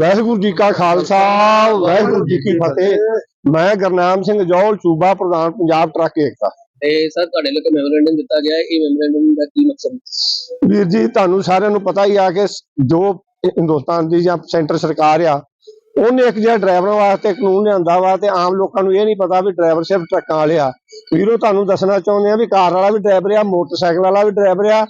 ਵਾਹਿਗੁਰੂ ਜੀ ਕਾ ਖਾਲਸਾ ਵਾਹਿਗੁਰੂ ਜੀ ਕੀ ਫਤਿਹ। ਮੈਂ ਗਰਨਾਮ ਸਿੰਘ ਜੌਲ ਸੂਬਾ ਪ੍ਰਧਾਨ ਪੰਜਾਬ ਟਰੱਕ ਏਕਤਾ। ਤੇ ਸਰ ਤੁਹਾਡੇ ਲਈ ਮੈਮੋਰੈਂਡਮ ਦਿੱਤਾ ਗਿਆ ਹੈ। ਇਹ ਮੈਮੋਰੈਂਡਮ ਦਾ ਕੀ ਮਕਸਦ? ਵੀਰ ਜੀ ਤੁਹਾਨੂੰ ਸਾਰਿਆਂ ਨੂੰ ਪਤਾ ਹੀ ਆ ਕਿ ਜੋ ਹਿੰਦੁਸਤਾਨ ਦੀ ਜਾਂ ਸੈਂਟਰ ਸਰਕਾਰ ਆ ਉਹਨੇ ਇੱਕ ਜਿਹੜਾ ਡਰਾਈਵਰਾਂ ਵਾਸਤੇ ਕਾਨੂੰਨ ਲਿਆਂਦਾ ਵਾ ਤੇ ਆਮ ਲੋਕਾਂ ਨੂੰ ਇਹ ਨਹੀਂ ਪਤਾ ਵੀ ਡਰਾਈਵਰ ਸਿਰਫ ਟਰੱਕਾਂ ਵਾਲੇ ਆ। ਵੀਰੋ ਤੁਹਾਨੂੰ ਦੱਸਣਾ ਚਾਹੁੰਦੇ ਆ ਵੀ ਕਾਰ ਵਾਲਾ ਵੀ ਡਰਾਈਵਰ ਆ ਮੋਟਰਸਾਈਕਲ ਵਾਲਾ ਵੀ ਡਰਾਈਵਰ ਆ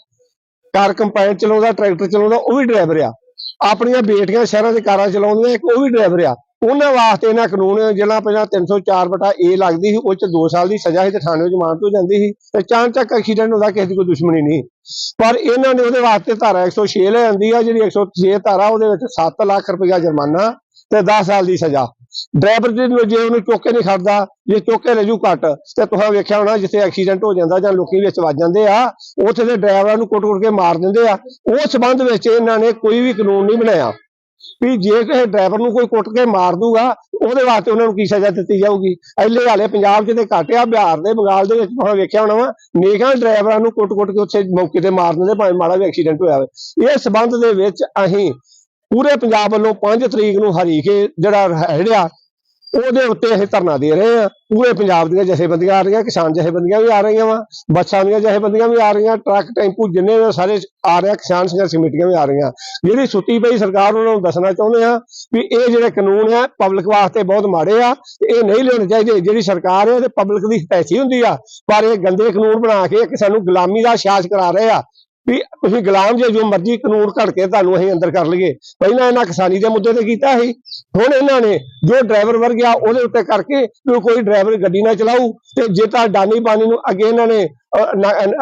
ਕਾਰ ਕੰਪਾਈਨ ਚਲਾਉਂਦਾ ਟਰੈਕਟਰ ਚਲਾਉਂਦਾ ਉਹ ਵੀ ਡਰਾਈਵਰ ਆ। ਆਪਣੀਆਂ ਬੇਟੀਆਂ ਸ਼ਹਿਰਾਂ 'ਚ ਕਾਰਾਂ ਚਲਾਉਂਦੀਆਂ, ਇੱਕ ਉਹ ਵੀ ਡਰਾਈਵਰ ਆ। ਉਹਨਾਂ ਵਾਸਤੇ ਇਹਨਾਂ ਕਾਨੂੰਨ ਜਿਹੜਾ ਪਹਿਲਾਂ 304 ਬਟਾ ਏ ਲੱਗਦੀ ਸੀ, ਉਹ ਚ 2 ਸਾਲ ਦੀ ਸਜ਼ਾ ਸੀ ਤੇ ਥਾਣੇ ਜ਼ਮਾਨਤ ਹੋ ਜਾਂਦੀ ਸੀ। ਤੇ ਚਾਂਚਕ ਐਕਸੀਡੈਂਟ ਹੁੰਦਾ, ਕਿਸੇ ਦੀ ਕੋਈ ਦੁਸ਼ਮਣੀ ਨਹੀਂ। ਪਰ ਇਹਨਾਂ ਨੇ ਉਹਦੇ ਵਾਸਤੇ ਧਾਰਾ 106 ਲੈ ਆਂਦੀ ਆ, ਜਿਹੜੀ 106 ਧਾਰਾ ਉਹਦੇ ਵਿੱਚ 7 ਲੱਖ ਰੁਪਇਆ ਜੁਰਮਾਨਾ ਤੇ 10 ਸਾਲ ਦੀ ਸਜ਼ਾ। ਡਰਾਈਵਰ ਜੇ ਉਹਨੂੰ ਚੁੱਕ ਨਹੀਂ ਖੜਦਾ, ਜੇ ਚੁੱਕ ਲੈ ਜੂ ਕੱਟ ਤੇ ਤੁਸੀਂ ਵੇਖਿਆ ਹੋਣਾ ਜਿੱਥੇ ਐਕਸੀਡੈਂਟ ਹੋ ਜਾਂਦਾ ਜਾਂ ਲੋਕੀ ਵਿੱਚ ਵੱਜ ਜਾਂਦੇ ਆ, ਉੱਥੇ ਦੇ ਡਰਾਈਵਰਾਂ ਨੂੰ ਕੁੱਟ-ਕੁੱਟ ਕੇ ਮਾਰ ਦਿੰਦੇ ਆ। ਉਸ ਸਬੰਧ ਵਿੱਚ ਇਹਨਾਂ ਨੇ ਕੋਈ ਵੀ ਕਾਨੂੰਨ ਨਹੀਂ ਬਣਾਇਆ। ਵੀ ਜੇ ਕਿਸੇ ਡਰਾਈਵਰ ਨੂੰ ਕੋਈ ਕੁੱਟ ਕੇ ਮਾਰ ਦੂਗਾ, ਉਹਦੇ ਵਾਸਤੇ ਉਹਨਾਂ ਨੂੰ ਕੀ ਸਜ਼ਾ ਦਿੱਤੀ ਜਾਊਗੀ? ਐਲੇ ਹਾਲੇ ਪੰਜਾਬ 'ਚ ਤੇ ਘੱਟ ਆ, ਬਿਹਾਰ ਦੇ, ਬੰਗਾਲ ਦੇ ਵਿੱਚ ਤੁਸੀਂ ਵੇਖਿਆ ਹੋਣਾ ਵਾ, ਨੇਕਾਂ ਡਰਾਈਵਰਾਂ ਨੂੰ ਕੁੱਟ-ਕੁੱਟ ਕੇ ਉੱਥੇ ਮੌਕੇ ਤੇ ਮਾਰ ਦਿੰਦੇ, ਭਾਵੇਂ ਮਾੜਾ ਵੀ ਐਕਸੀਡੈਂਟ ਹੋਇਆ ਹੋਵੇ। ਇਹ ਸਬੰਧ ਦੇ ਵਿੱਚ ਅਸੀਂ ਪੂਰੇ ਪੰਜਾਬ ਵੱਲੋਂ 5 ਤਰੀਕ ਨੂੰ ਹਰੀਕੇ ਜਿਹੜਾ ਹੈੜਿਆ ਉਹਦੇ ਉੱਤੇ ਅਸੀਂ ਧਰਨਾ ਦੇ ਰਹੇ ਹਾਂ। ਪੂਰੇ ਪੰਜਾਬ ਦੀਆਂ ਜਥੇਬੰਦੀਆਂ ਆ ਰਹੀਆਂ, ਕਿਸਾਨ ਜਥੇਬੰਦੀਆਂ ਵੀ ਆ ਰਹੀਆਂ ਵਾ, ਬੱਸਾਂ ਦੀਆਂ ਜਥੇਬੰਦੀਆਂ ਵੀ ਆ ਰਹੀਆਂ, ਟਰੱਕ, ਟੈਂਪੂ ਜਿੰਨੇ ਵੀ ਸਾਰੇ ਆ ਰਹੇ, ਕਿਸਾਨ ਸੰਘਰਸ਼ ਕਮੇਟੀਆਂ ਵੀ ਆ ਰਹੀਆਂ। ਜਿਹੜੀ ਸੁੱਤੀ ਪਈ ਸਰਕਾਰ, ਉਹਨਾਂ ਨੂੰ ਦੱਸਣਾ ਚਾਹੁੰਦੇ ਆ ਵੀ ਇਹ ਜਿਹੜੇ ਕਾਨੂੰਨ ਆ ਪਬਲਿਕ ਵਾਸਤੇ ਬਹੁਤ ਮਾੜੇ ਆ, ਤੇ ਇਹ ਨਹੀਂ ਲੈਣੇ ਚਾਹੀਦੇ। ਜਿਹੜੀ ਸਰਕਾਰ ਹੈ ਤੇ ਪਬਲਿਕ ਦੀ ਪੈਸੀ ਹੁੰਦੀ ਆ, ਪਰ ਇਹ ਗੰਦੇ ਕਾਨੂੰਨ ਬਣਾ ਕੇ ਇੱਕ ਸਾਨੂੰ ਗੁਲਾਮੀ ਦਾ ਸ਼ਾਸ ਕਰਾ ਰਹੇ ਆ। ਵੀ ਤੁਸੀਂ ਗੁਲਾਮ ਜੇ ਜੋ ਮਰਜ਼ੀ ਕਾਨੂੰਨ ਘੜ ਕੇ ਤੁਹਾਨੂੰ ਅਸੀਂ ਅੰਦਰ ਕਰ ਲਈਏ। ਪਹਿਲਾਂ ਇਹਨਾਂ ਕਿਸਾਨੀ ਦੇ ਮੁੱਦੇ ਤੇ ਕੀਤਾ ਸੀ। ਹੁਣ ਇਹਨਾਂ ਨੇ ਜੋ ਡਰਾਈਵਰ ਵਰਗ ਆ ਉਹਦੇ ਉੱਤੇ ਕਰਕੇ ਵੀ ਕੋਈ ਡਰਾਈਵਰ ਗੱਡੀ ਨਾ ਚਲਾਊ ਤੇ ਜੇ ਤਾਂ ਡਾਨੀ ਪਾਣੀ ਨੂੰ ਅੱਗੇ ਇਹਨਾਂ ਨੇ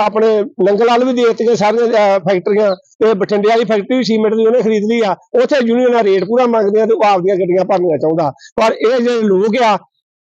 ਆਪਣੇ ਨੰਗਲ ਵਾਲ ਵੀ ਦੇ ਦਿੱਤੀਆਂ ਸਾਰੀਆਂ ਫੈਕਟਰੀਆਂ ਤੇ ਬਠਿੰਡੇ ਵਾਲੀ ਫੈਕਟਰੀ ਵੀ ਸੀਮੈਂਟ ਦੀ ਉਹਨੇ ਖਰੀਦ ਲਈ ਆ। ਉੱਥੇ ਯੂਨੀਅਨਾਂ ਰੇਟ ਪੂਰਾ ਮੰਗਦੀਆਂ ਤੇ ਉਹ ਆਪਦੀਆਂ ਗੱਡੀਆਂ ਭਰਨੀਆਂ ਚਾਹੁੰਦਾ। ਪਰ ਇਹ ਜਿਹੜੇ ਲੋਕ ਆ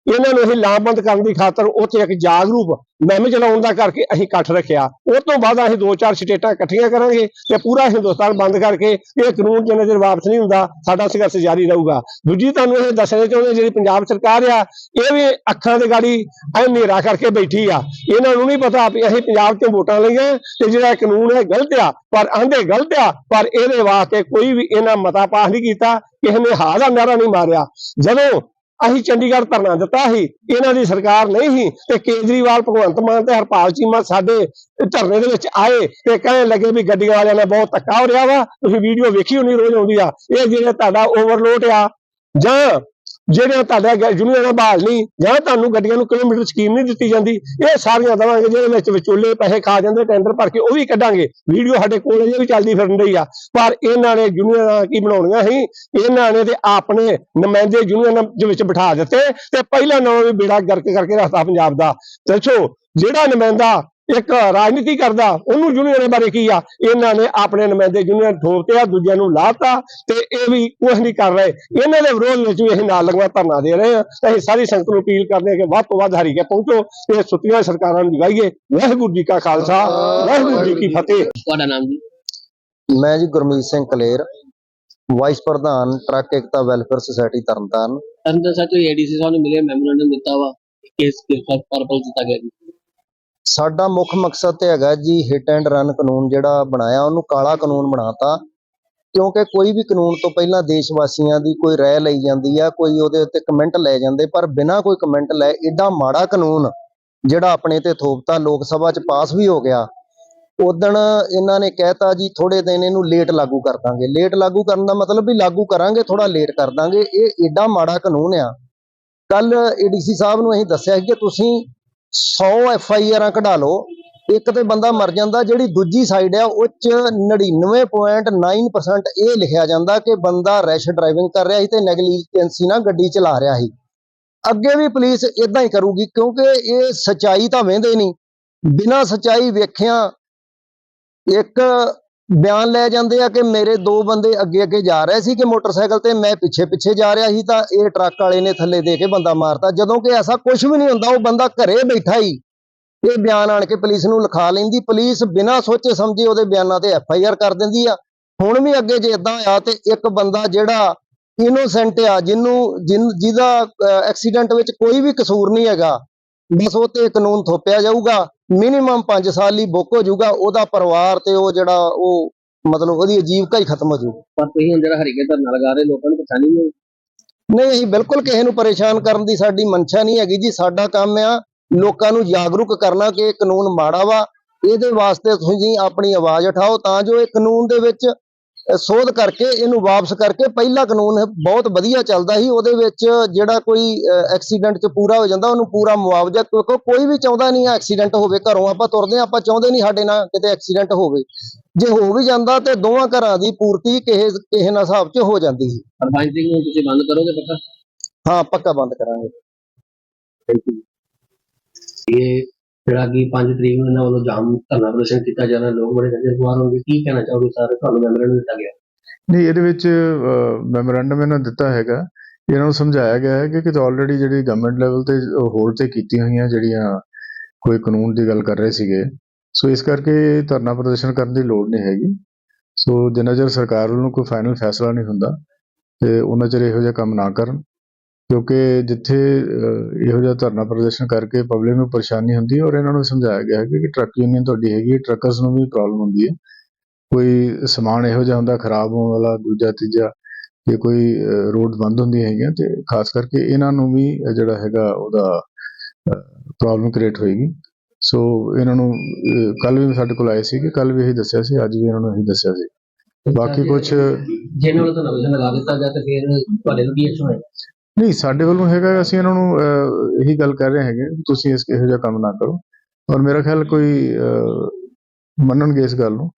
ਇਹਨਾਂ ਨੂੰ ਅਸੀਂ ਲਾਮਬੰਦ ਕਰਨ ਦੀ ਖਾਤਰ ਉੱਥੇ ਇੱਕ ਜਾਗਰੂਕ ਮਹਿਮ ਚਲਾਉਣ ਦਾ ਕਰਕੇ ਅਸੀਂ ਇਕੱਠ ਰੱਖਿਆ। ਉਸ ਤੋਂ ਬਾਅਦ ਅਸੀਂ ਦੋ ਚਾਰ ਸਟੇਟਾਂ ਇਕੱਠੀਆਂ ਕਰਾਂਗੇ ਤੇ ਪੂਰਾ ਹਿੰਦੁਸਤਾਨ ਬੰਦ ਕਰਕੇ ਇਹ ਕਾਨੂੰਨ ਜਿੰਨਾ ਚਿਰ ਵਾਪਸ ਨਹੀਂ ਹੁੰਦਾ, ਸਾਡਾ ਸੰਘਰਸ਼ ਜਾਰੀ ਰਹੂਗਾ। ਦੂਜੀ ਤੁਹਾਨੂੰ ਇਹ ਦੱਸਣਾ ਚਾਹੁੰਦੇ ਜਿਹੜੀ ਪੰਜਾਬ ਸਰਕਾਰ ਆ, ਇਹ ਵੀ ਅੱਖਾਂ ਦੇ ਗਾੜੀ ਐ ਹਨੇਰਾ ਕਰਕੇ ਬੈਠੀ ਆ। ਇਹਨਾਂ ਨੂੰ ਨਹੀਂ ਪਤਾ ਵੀ ਅਸੀਂ ਪੰਜਾਬ 'ਚ ਵੋਟਾਂ ਲਈਆਂ ਤੇ ਜਿਹੜਾ ਕਾਨੂੰਨ ਹੈ ਗਲਤ ਆ, ਪਰ ਆਂਦੇ ਗਲਤ ਆ, ਪਰ ਇਹਦੇ ਵਾਸਤੇ ਕੋਈ ਵੀ ਇਹਨਾਂ ਮਤਾ ਪਾਸ ਨਹੀਂ ਕੀਤਾ, ਕਿਸੇ ਨੇ ਹਾਂ ਦਾ ਨਾਰਾ ਨਹੀਂ ਮਾਰਿਆ। ਜਦੋਂ ਅਸੀਂ ਚੰਡੀਗੜ੍ਹ ਧਰਨਾ ਦਿੱਤਾ ਸੀ, ਇਹਨਾਂ ਦੀ ਸਰਕਾਰ ਨਹੀਂ ਸੀ ਤੇ ਕੇਜਰੀਵਾਲ, ਭਗਵੰਤ ਮਾਨ ਤੇ ਹਰਪਾਲ ਚੀਮਾ ਸਾਡੇ ਧਰਨੇ ਦੇ ਵਿੱਚ ਆਏ ਤੇ ਕਹਿਣ ਲੱਗੇ ਵੀ ਗੱਡੀਆਂ ਵਾਲਿਆਂ ਨਾਲ ਬਹੁਤ ਧੱਕਾ ਹੋ ਰਿਹਾ ਵਾ, ਤੁਸੀਂ ਵੀਡੀਓ ਵੇਖੀ ਹੋਣੀ, ਰੋਜ਼ ਆਉਂਦੀ ਆ। ਇਹ ਜਿਹੜਾ ਤੁਹਾਡਾ ਓਵਰਲੋਡ ਆ ਜਾਂ ਜਿਹੜੇ ਤੁਹਾਡਾ ਯੂਨੀਅਨ ਬਹਾਲ ਨਹੀਂ, ਜਾਂ ਤੁਹਾਨੂੰ ਗੱਡੀਆਂ ਨੂੰ ਕਿਲੋਮੀਟਰ ਸਕੀਮ ਨਹੀਂ ਦਿੱਤੀ ਜਾਂਦੀ, ਇਹ ਸਾਰੀਆਂ ਦਵਾਂਗੇ ਜਿਹਦੇ ਵਿੱਚ ਵਿਚੋਲੇ ਪੈਸੇ ਖਾ ਜਾਂਦੇ ਟੈਂਡਰ ਭਰ ਕੇ ਉਹ ਵੀ ਕੱਢਾਂਗੇ। ਵੀਡੀਓ ਸਾਡੇ ਕੋਲ ਅਜੇ ਵੀ ਚੱਲਦੀ ਫਿਰਨ ਰਹੀ ਆ, ਪਰ ਇਹਨਾਂ ਨੇ ਯੂਨੀਅਨਾਂ ਕੀ ਬਣਾਉਣੀਆਂ ਸੀ? ਇਹਨਾਂ ਨੇ ਤੇ ਆਪਣੇ ਨੁਮਾਇੰਦੇ ਯੂਨੀਅਨ ਦੇ ਵਿੱਚ ਬਿਠਾ ਦਿੱਤੇ, ਤੇ ਪਹਿਲਾਂ ਨਾਲੋਂ ਵੀ ਬੇੜਾ ਗਰਕ ਕਰਕੇ ਰੱਖਤਾ ਪੰਜਾਬ ਦਾ। ਦੱਸੋ, ਜਿਹੜਾ ਨੁਮਾਇੰਦਾ ਇੱਕ ਰਾਜਨੀਤੀ ਕਰਦਾ ਉਹਨੂੰ ਯੂਨੀਅਨ ਬਾਰੇ ਕੀ ਆ? ਇਹਨਾਂ ਨੇ ਆਪਣੇ ਨੁਮਾਇੰਦੇ ਯੂਨੀਅਨ ਠੋਕਤੇ ਆ ਦੂਜਿਆਂ ਨੂੰ ਲਾਤਾ ਤੇ ਇਹ ਵੀ ਕੁਝ ਨਹੀਂ ਕਰ ਰਹੇ। ਇਹਨਾਂ ਦੇ ਵਿਰੋਧ ਵਿੱਚ ਵੀ ਅਸੀਂ ਨਾਲ ਲਗਵਾ ਧਰਨਾ ਦੇ ਰਹੇ ਤੇ ਅਸੀਂ ਸਾਰੀ ਸੰਗਤ ਨੂੰ ਅਪੀਲ ਕਰਦੇ ਹਾਂ ਕਿ ਵੱਧ ਤੋਂ ਵੱਧ ਹਰੀ ਕੇ ਪਹੁੰਚੋ ਤੇ ਸੁੱਤੀਆਂ ਸਰਕਾਰਾਂ ਨੂੰ ਜਗਾਈਏ। ਵਾਹਿਗੁਰੂ ਜੀ ਕਾ ਖਾਲਸਾ ਵਾਹਿਗੁਰੂ ਜੀ ਕੀ ਫਤਿਹ। ਤੁਹਾਡਾ ਨਾਮ ਜੀ? ਮੈਂ ਜੀ ਗੁਰਮੀਤ ਸਿੰਘ ਕਲੇਰ ਵਾਈਸ ਪ੍ਰਧਾਨ truck Ekta welfare society Tarntaran. Tarntaran Sahib ਤੋਂ ਏਡੀਸੀ ਸਾਹਿਬ ਨੂੰ ਮਿਲੇ ਮੈਮੋਰੈਂਡਮ ਦਿੱਤਾ ਵਾ ਕਿਸ ਕਿਸ ਪਰਪਸ ਦਿੱਤਾ ਗਿਆ ਜੀ? ਸਾਡਾ ਮੁੱਖ ਮਕਸਦ ਤੇ ਹੈਗਾ ਜੀ ਹਿੱਟ ਐਂਡ ਰਨ ਕਾਨੂੰਨ ਜਿਹੜਾ ਬਣਾਇਆ, ਉਹਨੂੰ ਕਾਲਾ ਕਾਨੂੰਨ ਬਣਾਤਾ। ਕਿਉਂਕਿ ਕੋਈ ਵੀ ਕਾਨੂੰਨ ਤੋਂ ਪਹਿਲਾਂ ਦੇਸ਼ ਵਾਸੀਆਂ ਦੀ ਕੋਈ ਰਾਏ ਲਈ ਜਾਂਦੀ ਆ, ਕੋਈ ਉਹਦੇ ਉੱਤੇ ਕਮੈਂਟ ਲੈ ਜਾਂਦੇ, ਪਰ ਬਿਨਾਂ ਕੋਈ ਕਮੈਂਟ ਲੈ ਏਡਾ ਮਾੜਾ ਕਾਨੂੰਨ ਜਿਹੜਾ ਆਪਣੇ ਤੇ ਥੋਪਤਾ, ਲੋਕ ਸਭਾ 'ਚ ਪਾਸ ਵੀ ਹੋ ਗਿਆ ਉਦਣ ਇਹਨਾਂ ਨੇ ਕਹਿਤਾ ਜੀ ਥੋੜੇ ਦਿਨ ਇਹਨੂੰ ਲੇਟ ਲਾਗੂ ਕਰ ਦਾਂਗੇ। ਲੇਟ ਲਾਗੂ ਕਰਨ ਦਾ ਮਤਲਬ ਵੀ ਲਾਗੂ ਕਰਾਂਗੇ ਥੋੜਾ ਲੇਟ ਕਰ ਦਾਂਗੇ, ਇਹ ਏਡਾ ਮਾੜਾ ਕਾਨੂੰਨ ਆ। ਕੱਲ ਏਡੀਸੀ ਸਾਹਿਬ ਨੂੰ ਅਸੀਂ ਦੱਸਿਆ ਸੀ ਕਿ ਤੁਸੀਂ 100 ਐਫ ਆਈ ਆਰਾਂ ਕਢਾ ਲਓ, ਇੱਕ ਤੇ ਬੰਦਾ ਮਰ ਜਾਂਦਾ, ਜਿਹੜੀ ਦੂਜੀ ਸਾਈਡ ਆ, ਉਹ ਚ 99.9% ਇਹ ਲਿਖਿਆ ਜਾਂਦਾ ਕਿ ਬੰਦਾ ਰੈਸ਼ ਡਰਾਈਵਿੰਗ ਕਰ ਰਿਹਾ ਸੀ ਤੇ ਨੈਗਲੀਜੈਂਸੀ ਨਾਲ ਗੱਡੀ ਚਲਾ ਰਿਹਾ ਸੀ। ਅੱਗੇ ਵੀ ਪੁਲਿਸ ਇਦਾਂ ਹੀ ਕਰੂਗੀ, ਕਿਉਂਕਿ ਇਹ ਸਚਾਈ ਤਾਂ ਵੇਂਦੇ ਨਹੀਂ। ਬਿਨਾਂ ਸਚਾਈ ਵੇਖਿਆ ਇੱਕ ਬਿਆਨ ਲੈ ਜਾਂਦੇ ਆ ਕਿ ਮੇਰੇ ਦੋ ਬੰਦੇ ਅੱਗੇ ਅੱਗੇ ਜਾ ਰਹੇ ਸੀ ਕਿ ਮੋਟਰਸਾਈਕਲ ਤੇ ਮੈਂ ਪਿੱਛੇ ਪਿੱਛੇ ਜਾ ਰਿਹਾ ਸੀ ਤਾਂ ਇਹ ਟਰੱਕ ਵਾਲੇ ਨੇ ਥੱਲੇ ਦੇ ਕੇ ਬੰਦਾ ਮਾਰਤਾ। ਜਦੋਂ ਕਿ ਐਸਾ ਕੁਝ ਵੀ ਨਹੀਂ ਹੁੰਦਾ, ਉਹ ਬੰਦਾ ਘਰੇ ਬੈਠਾ ਹੀ ਇਹ ਬਿਆਨ ਆਣ ਕੇ ਪੁਲਿਸ ਨੂੰ ਲਿਖਾ ਲੈਂਦੀ। ਪੁਲਿਸ ਬਿਨਾਂ ਸੋਚੇ ਸਮਝੇ ਉਹਦੇ ਬਿਆਨਾਂ ਤੇ ਐਫ ਆਈ ਆਰ ਕਰ ਦਿੰਦੀ ਆ। ਹੁਣ ਵੀ ਅੱਗੇ ਜੇ ਇਦਾਂ ਆ ਤੇ ਇੱਕ ਬੰਦਾ ਜਿਹੜਾ ਇਨੋਸੈਂਟ ਆ, ਜਿਹਨੂੰ ਜਿਨ- ਜਿਹਦਾ ਐਕਸੀਡੈਂਟ ਵਿੱਚ ਕੋਈ ਵੀ ਕਸੂਰ ਨਹੀਂ ਹੈਗਾ, ਬਸ ਉਹ ਤੇ ਕਾਨੂੰਨ ਥੋਪਿਆ ਜਾਊਗਾ। ਮਿਨੀਮਮ 5 ਸਾਲ ਲਈ ਬੁੱਕ ਹੋ ਜਾਊਗਾ ਉਹਦਾ ਪਰਿਵਾਰ ਤੇ ਉਹ ਜਿਹੜਾ ਉਹ ਮਤਲਬ ਉਹਦੀ ਅਜੀਵਕਾ ਹੀ ਖਤਮ ਹੋ ਜਾਊ। ਪਰ ਤੁਸੀਂ ਹੁਣ ਜਿਹੜਾ ਹਰੀਕੇ ਧਰਨਾ ਲਗਾ ਰਹੇ ਲੋਕਾਂ ਨੂੰ ਪਰੇਸ਼ਾਨੀ ਨਹੀਂ ਨਹੀਂ ਅਸੀਂ ਬਿਲਕੁਲ ਕਿਸੇ ਨੂੰ ਪਰੇਸ਼ਾਨ ਕਰਨ ਦੀ ਸਾਡੀ ਮਨਸ਼ਾ ਨਹੀਂ ਹੈਗੀ ਜੀ। ਸਾਡਾ ਕੰਮ ਆ ਲੋਕਾਂ ਨੂੰ ਜਾਗਰੂਕ ਕਰਨਾ ਕਿ ਇਹ ਕਾਨੂੰਨ ਮਾੜਾ ਵਾ। ਇਹਦੇ ਵਾਸਤੇ ਤੁਸੀਂ ਆਪਣੀ ਆਵਾਜ਼ ਉਠਾਓ ਤਾਂ ਜੋ ਇਹ ਕਾਨੂੰਨ ਦੇ ਵਿੱਚ ਸੋਧ ਕਰਕੇ ਇਹਨੂੰ ਵਾਪਸ ਕਰਕੇ ਪਹਿਲਾ ਕਾਨੂੰਨ ਬਹੁਤ ਵਧੀਆ ਚੱਲਦਾ ਸੀ ਉਹਦੇ ਵਿੱਚ ਜਿਹੜਾ ਕੋਈ ਐਕਸੀਡੈਂਟ 'ਚ ਪੂਰਾ ਹੋ ਜਾਂਦਾ ਉਹਨੂੰ ਪੂਰਾ ਮੁਆਵਜ਼ਾ ਕਿਉਂਕਿ ਕੋਈ ਵੀ ਚਾਹੁੰਦਾ ਨਹੀਂ ਐਕਸੀਡੈਂਟ ਹੋਵੇ ਘਰੋਂ ਆਪਾਂ ਤੁਰਦੇ ਆਪਾਂ ਚਾਹੁੰਦੇ ਨਹੀਂ ਸਾਡੇ ਨਾਲ ਕਿਤੇ ਐਕਸੀਡੈਂਟ ਹੋਵੇ। ਜੇ ਹੋ ਵੀ ਜਾਂਦਾ ਤੇ ਦੋਵਾਂ ਘਰਾਂ ਦੀ ਪੂਰਤੀ ਕਿਸੇ ਕਿਸੇ ਨਾਲ ਹਿਸਾਬ 'ਚ ਹੋ ਜਾਂਦੀ ਸੀ। 5 ਤਰੀਕ ਨੂੰ ਤੁਸੀਂ ਬੰਦ ਕਰੋਗੇ ਪੱਕਾ? ਹਾਂ ਪੱਕਾ ਬੰਦ ਕਰਾਂਗੇ। ਇਹ ਜਿਹੜਾ ਕਿ 5 ਤਰੀਕ ਨੂੰ ਇਹਨਾਂ ਵੱਲੋਂ ਜਾਮ, ਧਰਨਾ ਪ੍ਰਦਰਸ਼ਨ ਕੀਤਾ ਜਾਣਾ ਲੋਕ ਬੜੇ ਕਹਿੰਦੇ ਸਵਾਰ ਹੋਣਗੇ। ਕੀ ਕਹਿਣਾ ਚਾਹੋਗੇ ਸਰ? ਤੁਹਾਨੂੰ ਮੈਮੋਰੈਂਡਮ ਦਿੱਤਾ ਗਿਆ। ਨਹੀਂ, ਇਹਦੇ ਵਿੱਚ ਮੈਮੋਰੈਂਡਮ ਇਹਨਾਂ ਦਿੱਤਾ ਹੈਗਾ। ਇਹਨਾਂ ਨੂੰ ਸਮਝਾਇਆ ਗਿਆ ਹੈ ਕਿ ਕਿ ਆਲਰੇਡੀ ਜਿਹੜੀ ਗਵਰਨਮੈਂਟ ਲੈਵਲ ਤੇ ਹੋਲਡ ਤੇ ਕੀਤੀਆਂ ਹੋਈਆਂ ਜਿਹੜੀਆਂ ਕੋਈ ਕਾਨੂੰਨ ਦੀ ਗੱਲ ਕਰ ਰਹੇ ਸੀਗੇ। ਸੋ ਇਸ ਕਰਕੇ ਧਰਨਾ ਪ੍ਰਦਰਸ਼ਨ ਕਰਨ ਦੀ ਲੋੜ ਨਹੀਂ ਹੈਗੀ। ਸੋ ਜਿੰਨਾ ਚਿਰ ਸਰਕਾਰ ਵੱਲੋਂ ਕੋਈ ਫਾਈਨਲ ਫੈਸਲਾ ਨਹੀਂ ਹੁੰਦਾ, ਤੇ ਉਹਨਾਂ ਚਿਰ ਇਹੋ ਜਿਹਾ ਕੰਮ ਨਾ ਕਰਨ। ਕਿਉਂਕਿ ਜਿੱਥੇ ਇਹੋ ਜਿਹਾ ਧਰਨਾ ਪ੍ਰਦਰਸ਼ਨ ਕਰਕੇ ਪਬਲਿਕ ਨੂੰ ਪਰੇਸ਼ਾਨੀ ਹੁੰਦੀ ਹੈ ਔਰ ਇਹਨਾਂ ਨੂੰ ਸਮਝਾਇਆ ਗਿਆ ਹੈ ਕਿ ਟਰੱਕ ਯੂਨੀਅਨ ਤੁਹਾਡੀ ਹੈਗੀ ਹੈ ਟਰੱਕਰਸ ਨੂੰ ਵੀ ਪ੍ਰੋਬਲਮ ਹੁੰਦੀ ਹੈ। ਕੋਈ ਸਮਾਨ ਇਹੋ ਜਿਹਾ ਹੁੰਦਾ ਖਰਾਬ ਹੋਣ ਵਾਲਾ ਦੂਜਾ ਤੀਜਾ ਜੇ ਕੋਈ ਰੋਡ ਬੰਦ ਹੁੰਦੀਆਂ ਹੈਗੀਆਂ ਤੇ ਖਾਸ ਕਰਕੇ ਇਹਨਾਂ ਨੂੰ ਵੀ ਜਿਹੜਾ ਹੈਗਾ ਉਹਦਾ ਪ੍ਰੋਬਲਮ ਕ੍ਰੀਏਟ ਹੋਏਗੀ। ਸੋ ਇਹਨਾਂ ਨੂੰ ਕੱਲ ਵੀ ਸਾਡੇ ਕੋਲ ਆਏ ਸੀ ਕਿ ਕੱਲ ਵੀ ਇਹੀ ਦੱਸਿਆ ਸੀ ਅੱਜ ਵੀ ਇਹਨਾਂ ਨੂੰ ਇਹੀ ਦੱਸਿਆ ਸੀ। ਬਾਕੀ ਕੁਛ ਜੇ ਇਹਨਾਂ ਵੱਲੋਂ ਧਰਨਾ ਪ੍ਰਦਰਸ਼ਨ ਲਗਾ ਦਿੱਤਾ ਗਿਆ ਤੇ ਫਿਰ ਤੁਹਾਡੇ ਨੂੰ ਕੀ ਐਕਸ਼ਨ ਹੋਏਗਾ? ਨਹੀਂ ਸਾਡੇ ਵੱਲੋਂ ਹੈਗਾ ਅਸੀਂ ਇਹਨਾਂ ਨੂੰ ਅਹ, ਇਹੀ ਗੱਲ ਕਰ ਰਹੇ ਹੈਗੇ ਕਿ ਤੁਸੀਂ ਇਸ ਇਹੋ ਜਿਹਾ ਕੰਮ ਨਾ ਕਰੋ। ਔਰ ਮੇਰਾ ਖਿਆਲ ਕੋਈ ਅਹ, ਮੰਨਣਗੇ ਇਸ ਗੱਲ ਨੂੰ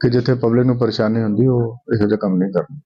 ਕਿ ਜਿੱਥੇ ਪਬਲਿਕ ਨੂੰ ਪਰੇਸ਼ਾਨੀ ਹੁੰਦੀ ਉਹ ਇਹੋ ਜਿਹਾ ਕੰਮ ਨਹੀਂ ਕਰਨਾ